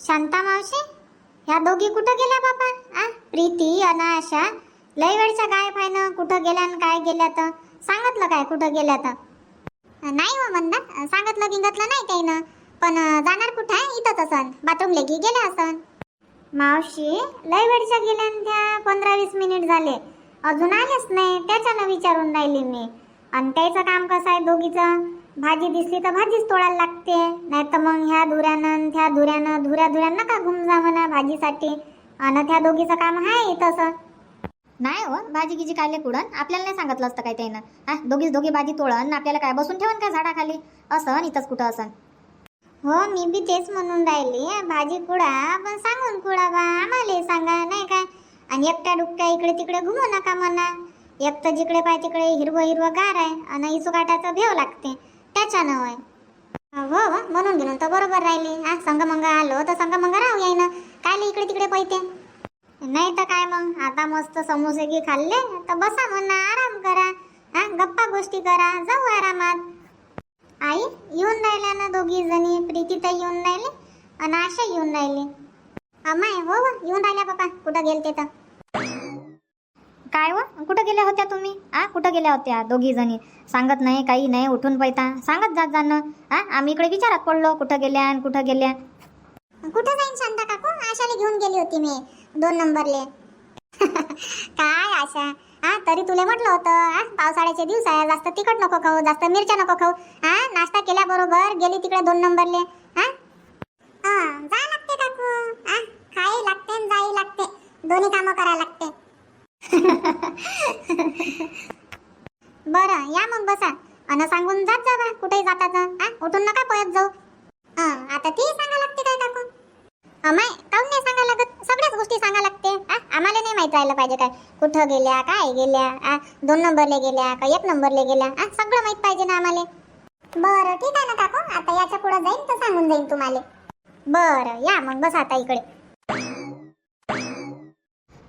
शांता मावशी? ह्या दोघी कुठं गेल्या बाबा? आ? प्रीती अना आशा लय वेळच्या गायब आहे ना? कुठं गेल्या आणि काय गेल्या तर सांगितलं काय कुठं गेल्या तर नाही हो म्हणता सांगितलं गिंगतलं नाही काही ना. पण जाणार कुठं आहे? इथंच असन. बाथरूमला की गेल्या असन. मावशी लय वेळच्या गेल्या त्या पंधरा वीस मिनिट झाले. अजून आलेच नाही. त्याच्यानं विचारून राहिली मी. आणि त्याचं काम कसं आहे दोघीचं? भाजी दिसली तर भाजीच तोडायला लागते. नाही तर मग ह्या धुऱ्यानं त्या धुऱ्यानं धुऱ्या धुऱ्या नका घुम जा म्हणा भाजीसाठी. आणि त्या दोघीचं काम आहे तसं. नाही हो भाजी गिजी कायले कुडन आपल्याला नाही सांगितलं असतं काय त्यानं. हा दोघीच दोघी भाजी तोडन आपल्याला काय बसून ठेवन काय झाडाखाली? असं इथंच कुठं असं? हो मी बी तेच म्हणून राहिली. भाजी कुडा? पण सांगून कुडा बा? आम्हाला सांगा नाही काय? आणि एकट्या डुकट्या इकडे तिकडे घुमू नका म्हणा. एक तर जिकडे पाय तिकडे हिरवं हिरवं गार आहे. आणि इसू काटाचं भेव लागते. त्याच्यानं होय हो हो म्हणून घेऊन तर बरोबर राहिली. हा संगमंग आलो तर संगमंग राहू याय ना काय इकडे तिकडे पैते नाही तर काय मग? आता मस्त समोसे की खाल्ले. तर बसा म्हणा आराम करा. हा गप्पा गोष्टी करा. जाऊ आरामात. आई येऊन राहिल्या ना दोघी जणी? प्रीती तर येऊन राहिली आणि आशा येऊन राहिली. अमाय हो येऊन राहिल्या पप्पा. कुठं गेलते तर? काय व? कुठं गेल्या होत्या तुम्ही? आ कुठं गेल्या होत्या दोघी जणी? सांगत नाही काही नाही उठून पैता सांगत जात जाणं. आ आम्ही इकडे विचारात पडलो कुठं गेल्या आणि कुठं गेल्या. कुठं जाईन शांता काकू? आशाला घेऊन गेली होती मी दोन नंबरले. काय आशा? हा तरी तुला म्हटलं होतं हा पावसाळ्याचे दिवस आहे जास्त तिखट नको खाऊ जास्त मिरच्या नको खाऊ. हा नाश्ता केल्याबरोबर गेली तिकडे दोन नंबरले. हा हा जा लागते काकू. हा खाई लागते आणि जाई लागते. दोन्ही कामं करायला लागते. बरं या मग बसा. अन सांगून जात जा बा कुठेही जा आ? उठून नका पळत जाऊ. हा आता ती सांगा लागते काय काकू? अमाय काऊन नाही सांगा लागत? सगळ्याच गोष्टी सांगा लागते. आ, आम्हाला नाही माहीत राहिलं पाहिजे काय. कुठं गेल्या काय गेल्या आ, दोन नंबरले गेल्या का एक नंबरले गेल्या आ, सगळं माहीत पाहिजे ना आम्हाला. बरं ठीक आहे ना काकू. आता याच्यापुढे जाईन तर सांगून जाईन तुम्हाला. बरं या मग बस आता इकडे.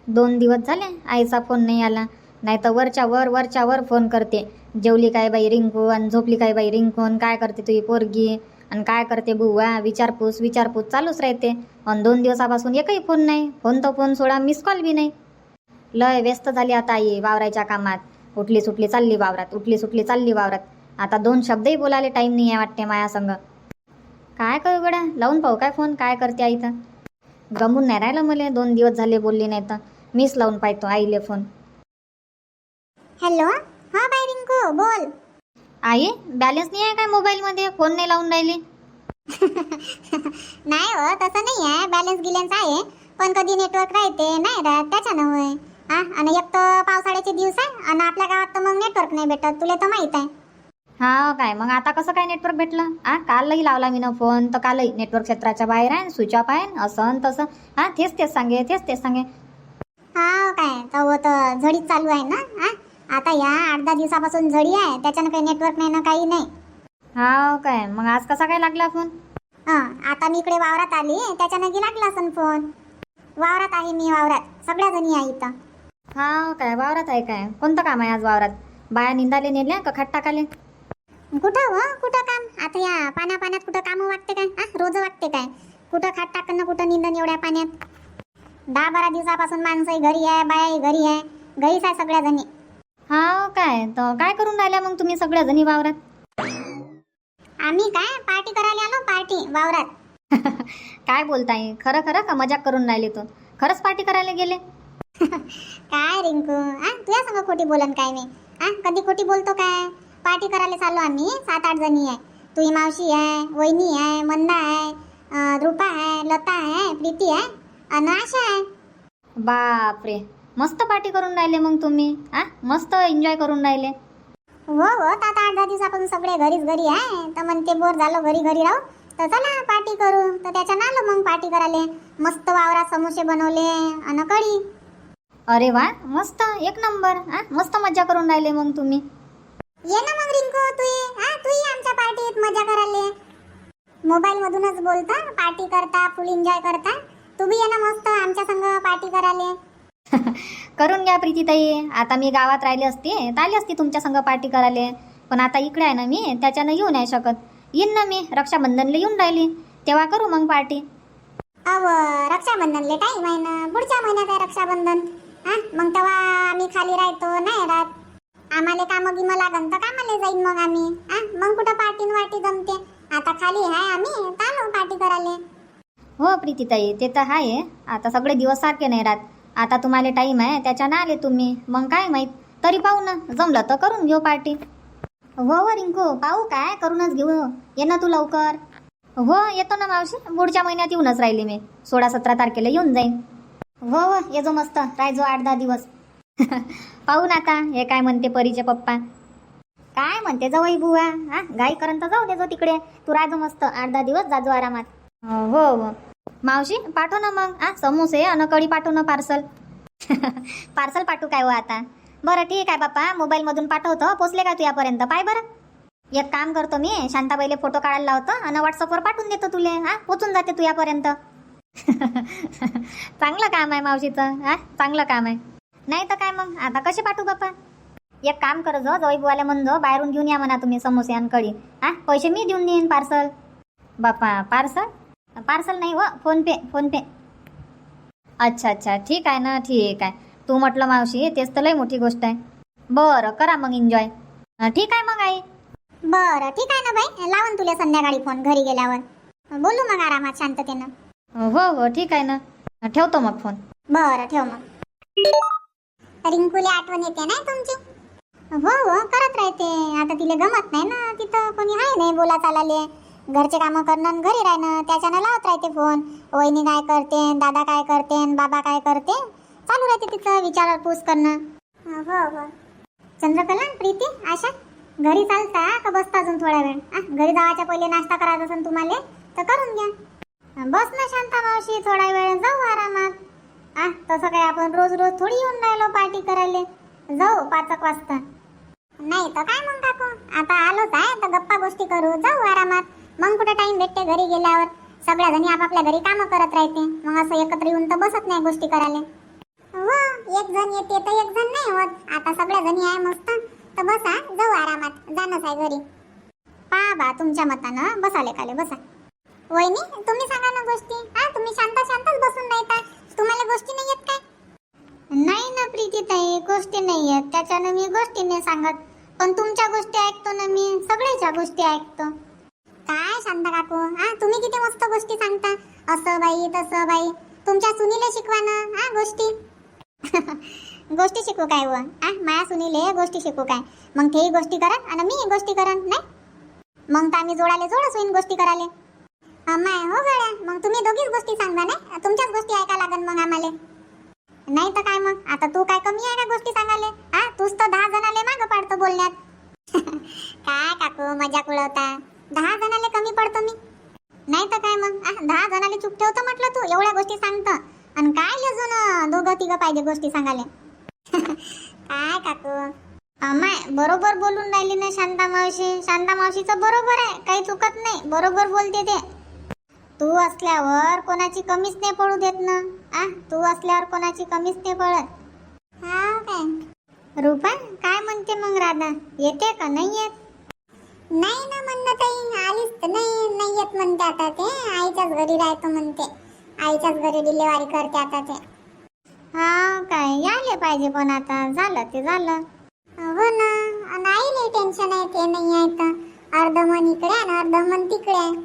दोन दिवस झाले आईचा फोन नाही आला. नाही तर वरच्या वर वरच्या वर फोन करते. जेवली काय बाई रिंकू आणि झोपली काय बाई रिंकू आणि काय करते तुझी पोरगी आणि काय करते बुवा? विचारपूस विचारपूस चालूच राहते. आणि दोन दिवसापासून एकही फोन नाही. फोन तर फोन सोडा मिस कॉल बी नाही. लय व्यस्त झाली आता आई वावरायच्या कामात. उठली सुटली चालली वावरात उठली सुटली चालली वावरात. आता दोन शब्दही बोलायला टाईम नाही आहे वाटते माया संग. काय करू गड्या? लावून पाहू काय फोन काय करते आई तर? गमून नाही राहिलं मला दोन दिवस झाले बोलली नाही तर. मीच लावून पाहतो आईले फोन. हॅलो? हा बाई रिंकू बोल. आई बॅलन्स नाही आहे काय मोबाईलमध्ये? फोन नाही लावून राहिली. नाही हो तसं नाही आहे. बॅलन्स गिलन्स आहे. पण कधी नेटवर्क राहते नाही राहत त्याच्यानं होय. हा आणि एक तर पावसाळ्याचे दिवस आहे आणि आपल्या गावात तर मग नेटवर्क नाही भेटत. तुला तर माहीत आहे. हा काय मग आता कसं काय नेटवर्क भेटलं? हा कालही लावला मी ना फोन तर कालही नेटवर्क क्षेत्राच्या बाहेर आहे स्विच ऑफ आहे असं आणि तसं. हा तेच तेच सांगे तेच तेच सांगे. हा काय? तर तर झडीच चालू आहे ना? हा? आता या आठ दहा दिवसापासून झडी आहे. त्याच्यानं काही नेटवर्क नाही ना काही नाही. हा काय? मग आज कसा काय लागला फोन हा आता मी इकडे वावरात आली. त्याच्यानं की लागला असन फोन वावरात आहे मी वावरात. सगळ्या जणी आहे इथं. हा काय? वावरात आहे काय? कोणतं काम आहे आज वावरात? बाया निंदाले नेल्या का खट टाकाले कुठं हो? कुठं काम? आता या पाण्या पाण्यात कुठं काम वागते काय? हा? रोज वागते काय? कुठं खाट टाकणं कुठं निंदन एवढ्या पाण्यात? दहा बारा दिवसापासून माणसंही घरी आहे बायाही घरी आहे घरीच आहे सगळ्या जणी हा काय? तर काय करून राहिल्या मग तुम्ही सगळ्या जणी वावरात? आम्ही काय? पार्टी करायला आलो पार्टी वावरात. काय बोलताय? खरं खरं का मजाक करून राहिली तू? खरंच पार्टी करायला गेले? काय रिंकू? आ? तुझ्या संग खोटी बोलन काय मी? आ? कधी खोटी बोलतो काय? पार्टी करायला चाललो आम्ही सात आठ जणी आहे. तुझी मावशी आहे वहिनी आहे मंदा आहे रूपा आहे लता आहे प्रीती आहे. आणि आशा आहे बापरे. मस्त पार्टी करून राहिले मग तुम्ही आ? मस्त एन्जॉय करून राहिले. हो हो आता आठ दहा दिवसापासून सगळे घरीच घरी आहे. तर म्हणते बोर झालो घरी घरी राहू. तर चला पार्टी करू. तर त्याच्यानं आलो मग पार्टी करायला. मस्त वावरात समोसे बनवले आणि कढी. अरे वा मस्त. एक नंबर आ? मस्त मजा करून राहिले मग तुम्ही. ये ना मग रिंकू तू हा तू आमच्या पार्टीत मजा करायला. मोबाईल मधूनच बोलता पार्टी करता फुल एन्जॉय करता. तू बी ये ना मस्त आमच्या संग पार्टी करायला करून घ्या प्रीतीताई. आता मी गावात राहिली असती तर आली असती तुमच्या संग पार्टी करायला. पण आता इकडे आहे ना मी त्याच्यानं येऊ नाही शकत. येईन ना मी रक्षाबंधनला येऊन राहिली. तेव्हा करू मग पार्टी. अव रक्षाबंधनले टाईम आहे ना. पुढच्या महिन्यात आहे रक्षाबंधन. हा मग तेव्हा आम्ही खाली राहतो नाही राहत. आम्हाला कामं गिमं लागन तर कामाला जाईन मग आम्ही. हा मग कुठं पार्टी वाटी जमते? आता खाली आहे आम्ही चालू पार्टी करायला. हो प्रीतीताई ते तर आहे. आता सगळे दिवस सारखे नाही राहत. आता तुम्हाला टाईम आहे त्याच्यानं आले तुम्ही. मग काय माहीत? तरी पाहू ना. जमलं तर करून घेऊ पार्टी हो हो रिंकू. पाहू काय? करूनच घेऊ. ये ना तू लवकर. हो येतो ना मावशी. पुढच्या महिन्यात येऊनच राहिले मी. सोळा सतरा तारखेला येऊन जाईन. हो हो ये जो मस्त. राहायचो आठ दहा दिवस. पाहू ना आता. हे काय म्हणते परीचे पप्पा? काय म्हणते जवळ बुवा? हा? गाईपर्यंत जाऊ दे जो तिकडे. तू राहायचो मस्त. आठ दहा दिवस जाजो आरामात. हो हो. मावशी पाठव ना मग. आ समोसे अन कढी पाठव ना पार्सल. पार्सल पाठवू काय हो आता? बरं ठीक आहे बाप्पा. मोबाईलमधून पाठवतो. पोचले का तुझ्यापर्यंत पाय बरं. एक काम करतो मी. शांताबाईले फोटो काढायला लावतो आणि व्हॉट्सअपवर पाठवून देतो तुले. हा पोचून जाते तुझ्यापर्यंत चांगलं काम आहे मावशीचं. हा चांगलं काम आहे. नाही तर काय मग? आता कसे पाठवू बाप्पा? एक काम कर जो जवळ म्हणजो बाहेरून घेऊन या म्हणा तुम्ही समोसे आणि कढी. हा पैसे मी देऊन देईन पार्सल. बाप्पा पार्सल? पार्सल नाही व फोन पे फोन पे. अच्छा अच्छा ठीक आहे ना ठीक आहे. तू म्हटलं मावशी तेच तर लय मोठी गोष्ट आहे. बरं करा मग एन्जॉय ठीक आहे मग आई. बरं ठीक आहे ना बाई. लावून तुला संध्याकाळी फोन घरी गेल्यावर. बोलू मग आरामात शांततेनं. हो हो ठीक आहे ना. ठेवतो मग फोन बरं ठेव मग. रिंकूला आठवण येते ना तुमची? हो हो करत राहते. आता तिला गमत नाही ना तिथं कोणी आहे नाही बोला चालाले. घरचे कामं करणं घरी राहणं त्याच्यानं लावत राहते फोन वहिनी काय करते दादा काय करते बाबा काय करते? चालू राहते तिचं विचारपूस करणं. हो हो. चंद्रकला प्रीती आशा घरी चालता का बसता अजून थोडा वेळ? आ, घरी जावाच्या पहिले नाश्ता करायचा असेल तुम्हाला तर करून घ्या. बस ना शांता मावशी थोडा वेळ जाऊ आरामात. आ तसं काय आपण रोज रोज थोडी येऊन राहिलो पार्टी करायला? जाऊ पाच एक वाजता. नाही तर काय मग काकू? आता आलोच आहे तर गप्पा गोष्टी करू. जाऊ आरामात. मग कुठे टाइम भेटते घरी गेल्यावर? सगळ्या जणी आपापल्या घरी कामं करत राहते. मग असं एकत्र येऊन तर बसत नाही गोष्टी करायला. हो एक जण येते तर एक जण नाही होत. आता सगळ्या जणी आहे मस्त. तर बसा जाऊ आरामात. जाणंच आहे घरी. पा बा तुमच्या मतानं बसाले काले बसा. वहिनी तुम्ही सांगा ना गोष्टी. हा तुम्ही शांत शांतच बसून राहता. तुम्हाला गोष्टी नाही येत काय? नाही ना प्रीती ताई गोष्टी नाही येत. त्याच्यानं मी गोष्टी नाही सांगत. पण तुमच्या गोष्टी ऐकतो ना मी. सगळ्याच्या गोष्टी ऐकतो. काय शांता काकू? हा तुम्ही किती मस्त गोष्टी सांगता. असं बाई तसं बाई. तुमच्या सुनीले शिकवा ना हा गोष्टी. गोष्टी शिकू काय व? आ माया सुनीले गोष्टी शिकू काय? मग तेही गोष्टी करत आणि मी गोष्टी करन नाही? मग तर आम्ही जोडाले जोडच होईन गोष्टी कराले माय हो गळ्या मग तुम्ही दोघीच गोष्टी सांगा नाही? तुमच्याच गोष्टी ऐका लागन मग आम्हाला. नाही तर काय मग? आता तू काय कमी आहे का गोष्टी सांगाले हा तूच तर दहा जणाले मागं पाडतो बोलण्यात. काय काकू मजाक उडवता दहा जणाले कमी पडतो मी. नाही तर काय मग? आ, दहा जणाले चुप ठेवतो म्हटलं तू एवढ्या गोष्टी सांगतं. आणि काय अजून दोघं तिघं पाहिजे गोष्टी सांगाले काय काकू? अमाय बरोबर बोलून राहिली ना शांता मावशी. शांता मावशीचं बरोबर आहे काही चुकत नाही. बरोबर बोलते ते. तू असल्यावर कोणाची कमीच नाही पडू देत ना. आ तू असल्यावर कोणाची कमीच नाही पडत. हा काय? रुपा काय म्हणते मग राधा? येते का? नाही येत? नाही ताई आलीच तर नाही नाही येत म्हणते आता ते. आईच्याच घरी राहतो म्हणते. आईच्याच घरी डिलेवरी करते आता ते. हा काय यायले पाहिजे पण आता. झालं ते झालं. हो ना. आणि आईले टेन्शन आहे ते नाही आहे तर. अर्ध मन इकडे आणि अर्ध मन तिकडे आहे.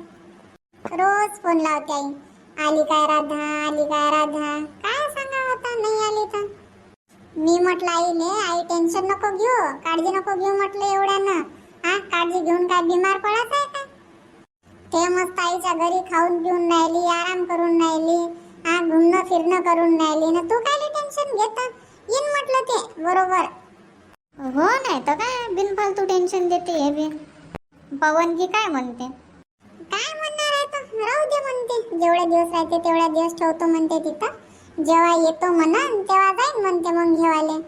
रोज फोन लावते आई. आली काय राधा आली काय राधा? काय सांगा आता? नाही आली तर. मी म्हटलं आईले आई टेन्शन नको घेऊ. काळजी नको घेऊ म्हटलं एवढ्यानं. हा काळजी घेऊन काय बिमार पडत आहे का ते मस्त आईच्या घरी खाऊन पिऊन राहिली आराम करून राहिली हा घुमणं फिरणं करून राहिली. ना तू काय टेन्शन घेत? येईन म्हटलं ते बरोबर. हो नाही तर काय बिनफालतू टेन्शन देते हे बिन पवनजी काय म्हणते? काय म्हणणार आहे तर राहू दे म्हणते. जेवढे दिवस राहते तेवढ्या दिवस ठेवतो म्हणते तिथं. जेव्हा येतो म्हणा तेव्हा जाईन म्हणते मग घेवाले.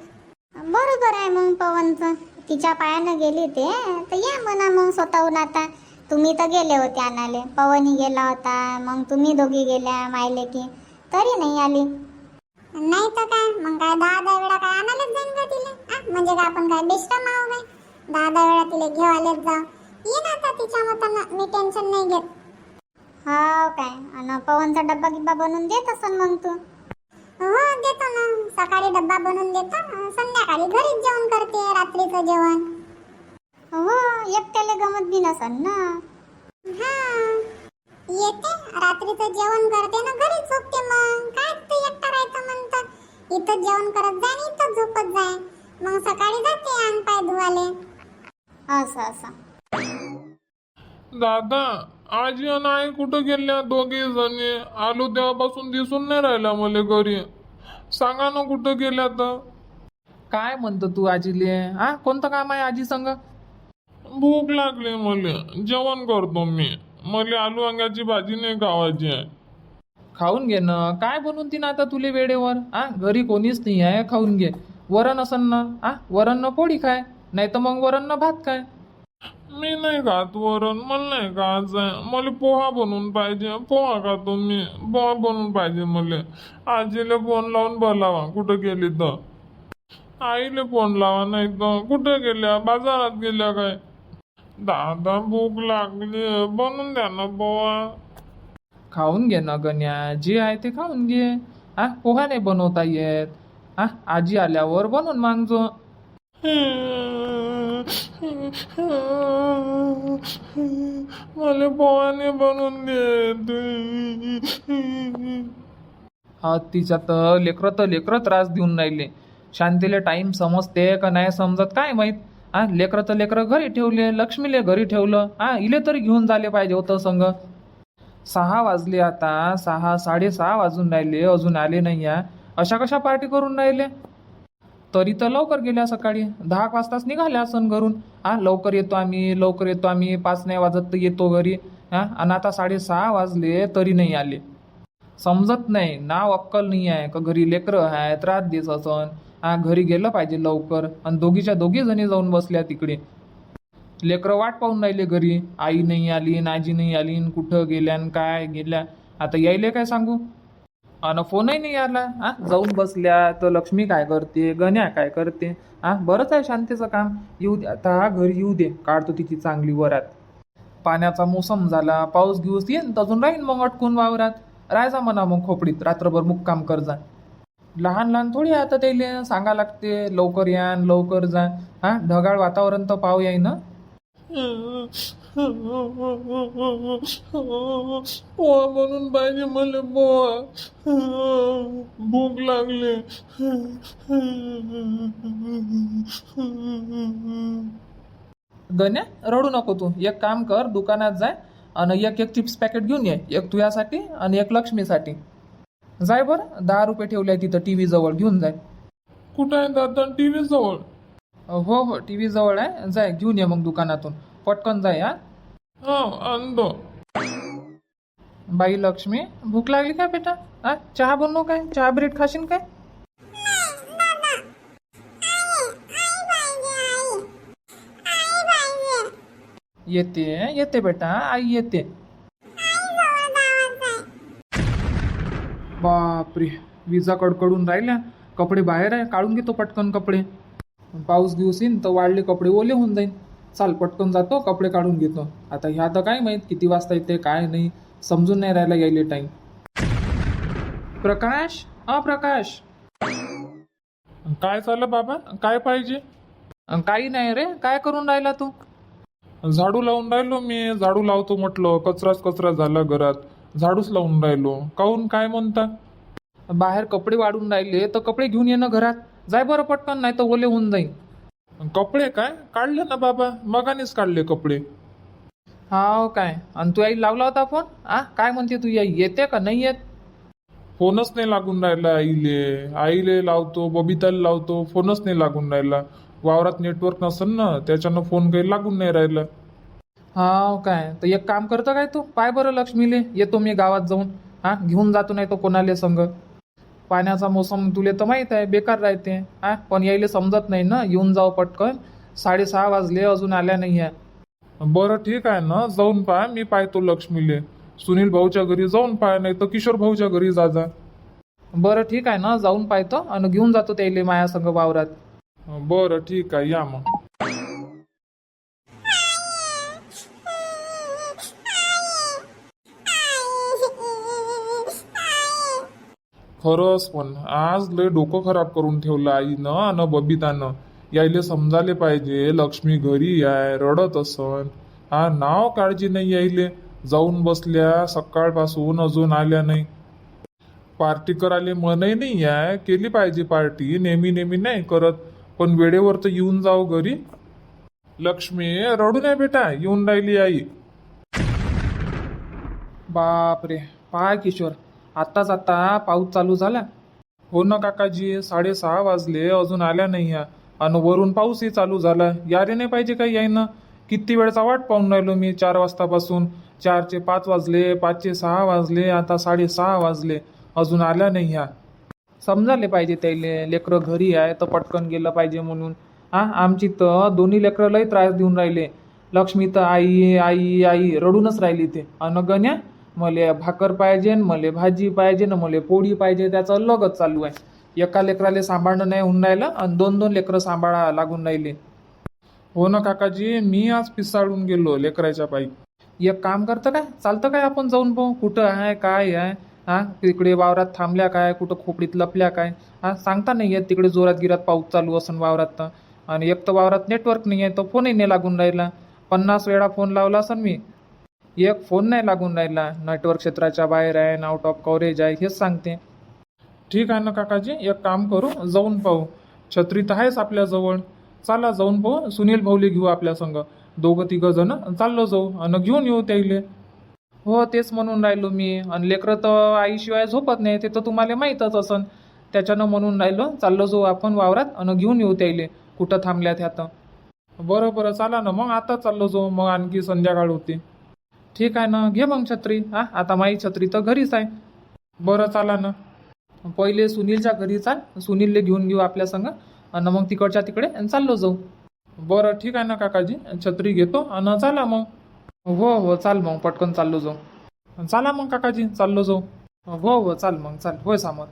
बरोबर आहे मग पवनचं. तिच्या पायानं गेली ते तर या म्हणा मग स्वतःहून आता. तुम्ही तर गेले होते आणाले पवनही गेला होता मग तुम्ही दोघी गेल्या मायले की. तरी नाही आली. नाही तर काय मग काय दहा दहा वेळा काय आणायलाच जाईन का तिला? म्हणजे काय आपण काय बेस्टम आहो काय? दहा दहा वेळा तिला घेवायलाच जा येईन आता तिच्या मतानं मी टेन्शन नाही घेत. हा काय आणि पवनचा डब्बा गिब्बा बनवून देत असन मग तू. हो देतो ना. सकाळी डब्बा बनवून देतो. संध्याकाळी घरीच जेवण करते रात्रीचं जेवण. हो एकट्याला गमत बी नसन ना. हा. येते रात्रीचं जेवण करते ना घरी झोपते मग. काय तू एकटा राहायचं म्हणतं. इथं जेवण करत जाय आणि इथं झोपत जाय मग सकाळी जाते अंग पाय धुवाले. असं असं. दादा आजी आणि आई कुठं गेल्या? दोघे जणी. आलो तेव्हापासून दिसून नाही राहिला मला घरी. सांगा ना कुठं गेल्या तर. काय म्हणतो तू आजीले हा? कोणतं काम आहे आजी संग? भूक लागली मला. जेवण करतो मी. मला आलू वांग्याची भाजी नाही खावायची आहे. खाऊन घे ना. काय बनवून ती ना आता तुले वेळेवर? हा? घरी कोणीच नाही आहे खाऊन घे. वरण असन ना? हा? वरण न पोळी खाय नाही तर मग वरण न भात खाय. मी नाही खात वरण मला नाही खायचं मला पोहा बनवून पाहिजे. पोहा खातो मी. पोहा बनवून पाहिजे मला. आजीला फोन लावून बोलावा कुठं गेली तर. आईले फोन लावा नाही तर. कुठं गेल्या? बाजारात गेल्या काय? दादा भूक लागली. बनवून द्या ना पोहा. खाऊन घे ना गण्या. जे आहे ते खाऊन घे. हा पोहा नाही बनवता येत. हा आजी आल्यावर बनवून मागजो. मला पोहाने बनवून दे हा तिच्या तर लेकरं तर लेकरं त्रास देऊन राहिले. शांतीला टाइम समजते का नाही समजत काय माहीत? हा लेकरं तर लेकरं घरी ठेवले लक्ष्मीले घरी ठेवलं. हा इले तरी घेऊन झाले पाहिजे होतं संग. सहा वाजले आता सहा साडेसहा वाजून राहिले अजून आले नाही या अशा कशा पार्टी करून राहिले? तरी तर लवकर गेल्या सकाळी. दहा एक वाजताच निघाल्या असन घरून. हा लवकर येतो आम्ही लवकर येतो आम्ही. पाच नाही वाजत तर येतो घरी. हा आणि आता साडेसहा वाजले तरी नाही आले. समजत नाही नाव अक्कल नाही आहे. का घरी लेकरं आहे त्रास देत असन. हा घरी गेलं पाहिजे लवकर. आणि दोघीच्या दोघी जणी जाऊन बसल्या तिकडे. लेकरं वाट पाहून राहिले घरी. आई नाही आली नाजी आजी नाही आली कुठं गेल्या काय गेल्या. आता यायले काय सांगू? आणि फोनही नाही आला. हा जाऊन बसल्या तर लक्ष्मी काय करते? गण्या काय करते? हा बरंच आहे शांतीचं काम. येऊ दे आता हा घरी येऊ दे. काढतो तिची चांगली वरात. पाण्याचा मोसम झाला. पाऊस गिऊस येईन तर अजून राहीन मग अटकून वावरात. राहायचा म्हणा मग खोपडीत. रात्रभर मुक्काम कर जा. लहान लहान थोडी आता त्याले. सांगा लागते लवकर या लवकर जा. हा ढगाळ वातावरण तर पाहू येईन पोहा बनवून पाहिजे मला पोहा भूक लागली. गण्या रडू नको तू. एक काम कर दुकानात जाय आणि एक एक चिप्स पॅकेट घेऊन ये. एक तुझ्यासाठी आणि एक लक्ष्मीसाठी. जाय बरं दहा रुपये ठेवले तिथं टी व्ही जवळ घेऊन जाय. कुठं आहे दादा? टीव्ही जवळ? हो हो टी व्ही जवळ आहे. जाय घेऊन ये मग दुकानातून. पटकन जाय हा हा आणतो. बाई लक्ष्मी भूक लागली काय बेटा? हा चहा बनवू काय? चहा ब्रेड खाशील काय? येते येते बेटा आई येते. बापरे विजा कडकडून राहिल्या. कपडे बाहेर आहे काढून घेतो पटकन कपडे. पाऊस दिवस येईन तर वाढले कपडे ओले होऊन जाईन. चाल पटकन जातो कपडे काढून घेतो. आता ह्या तर काय माहीत किती वाजता येते काय नाही समजून नाही राहिला यायले टाइम प्रकाश हा प्रकाश. काय झालं बाबा? काय पाहिजे? अं, काही नाही रे काय करून राहिला तू? झाडू लावून राहिलो मी झाडू लावतो म्हटलं कचराच कचरा झाला घरात. झाडूच लावून राहिलो. काहून काय म्हणता? बाहेर कपडे वाढून राहिले तर कपडे घेऊन ये ना घरात. जाय बरं पटकन नाही तर ओले होऊन जाईन. कपडे काय? काढले ना बाबा. मगानेच काढले कपडे. हा काय? आणि तू आई लावला होता फोन? आ? काय म्हणते तू? आई येते का? नाही येत? फोनच नाही लागून राहिला आईले. आईले लावतो बबिताला लावतो फोनच नाही लागून राहिला. वावरात नेटवर्क नसेल ना त्याच्यानं फोन काही लागून नाही राहिला. हा काय? तर एक काम करतं काय तू? पाय बरं लक्ष्मीले. येतो मी गावात जाऊन. हा? घेऊन जातो नाही तो कोणाले संग. पाण्याचा मोसम तुले तर माहीत आहे बेकार राहते. हा? पण यायले समजत नाही ना येऊन जाऊ पटकन. साडेसहा वाजले अजून आल्या नाही आहे. बरं ठीक आहे ना जाऊन पहा मी पाहतो लक्ष्मीले. सुनील भाऊच्या घरी जाऊन पहा नाही तर किशोर भाऊच्या घरी जा जा. बरं ठीक आहे ना जाऊन पाहतो आणि घेऊन जातो त्याले माया संग वावरात. बरं ठीक आहे या मग. खरंच पण आज लय डोकं खराब करून ठेवलं आईनं आणि बबितानं. यायले समजायले पाहिजे लक्ष्मी घरी आहे रडत असन. हा नाव काळजी नाही यायले. जाऊन बसल्या सकाळपासून अजून आल्या नाही. पार्टी करायला मनही नाही आहे केली पाहिजे पार्टी नेहमी नेहमी नाही करत. पण वेळेवर तर येऊन जाऊ घरी. लक्ष्मी रडू नाही बेटा येऊन राहिली आई. बापरे पाय किशोर. आत्ताच आता पाऊस चालू झाला. हो ना काकाजी साडेसहा वाजले अजून आल्या नाही ह्या आणि वरून पाऊसही चालू झाला. यारे नाही पाहिजे काही यायनं किती वेळचा वाट पाहून राहिलो मी चार वाजतापासून. चारचे पाच वाजले पाचचे सहा वाजले आता साडेसहा वाजले. अजून आल्या नाही ह्या समजाले पाहिजे त्याले. लेकरं घरी आहे तर पटकन गेलं पाहिजे म्हणून. हा आमची तर दोन्ही लेकरं लई त्रास देऊन राहिले. लक्ष्मी तर आई आई आई रडूनच राहिली ते. अनगण्या मले भाकर पाहिजे मले भाजी पाहिजे न मले पोळी पाहिजे त्याचं अलगच चालू आहे. एका लेकराले सांभाळणं नाही होऊन राहिलं आणि दोन दोन लेकरं सांभाळा लागून राहिले. हो ना काकाजी मी आज पिसाळून गेलो लेकराच्या पायी. एक काम करतं काय? चालतं काय आपण जाऊन पाहू? कुठं आहे काय आहे? हा? तिकडे वावरात थांबल्या काय? कुठं खोपडीत लपल्या काय? हा? सांगता नाही येत तिकडे जोरात गिरात पाऊस चालू असून वावरात तर. आणि एक तर वावरात नेटवर्क नाही आहे तो फोनही नाही लागून राहिला. पन्नास वेळा फोन लावला असन मी. एक फोन नाही लागून राहिला. नेटवर्क क्षेत्राच्या बाहेर आहे आउट ऑफ कव्हरेज आहे हेच सांगते. ठीक आहे ना काकाजी? एक काम करू जाऊन पाहू. छत्री तर आहेच आपल्याजवळ चला जाऊन पाहू. सुनील भाऊली घेऊ आपल्या संग. दोघं तिघं जण. चाललो जाऊ. आणि घेऊन येऊ त्याईले हो तेच म्हणून राहिलो मी. आणि लेकरं तर आईशिवाय झोपत नाही. ते तर तुम्हाला माहीतच असन. त्याच्यानं म्हणून राहिलो. चाललो जाऊ आपण वावरात. आणि घेऊन येऊ त्याईले कुठं थांबल्यात ह्या तर. बरं बरं. चाला ना मग. आता चाललो जाऊ. मग आणखी संध्याकाळ होती. ठीक आहे ना घे मग छत्री. हा आता माई छत्री तर घरीच आहे. बरं चाला ना. पहिले सुनीलच्या घरी चाल. सुनीलले घेऊन घेऊ आपल्या संग. आणि मग तिकडच्या तिकडे चाललो जाऊ. बरं ठीक आहे ना काकाजी? छत्री घेतो आणि चला मग. हो हो चाल मग पटकन चाललो जाऊ. चला मग काकाजी चाललो जाऊ. हो हो चाल मग चाल. होय सामत.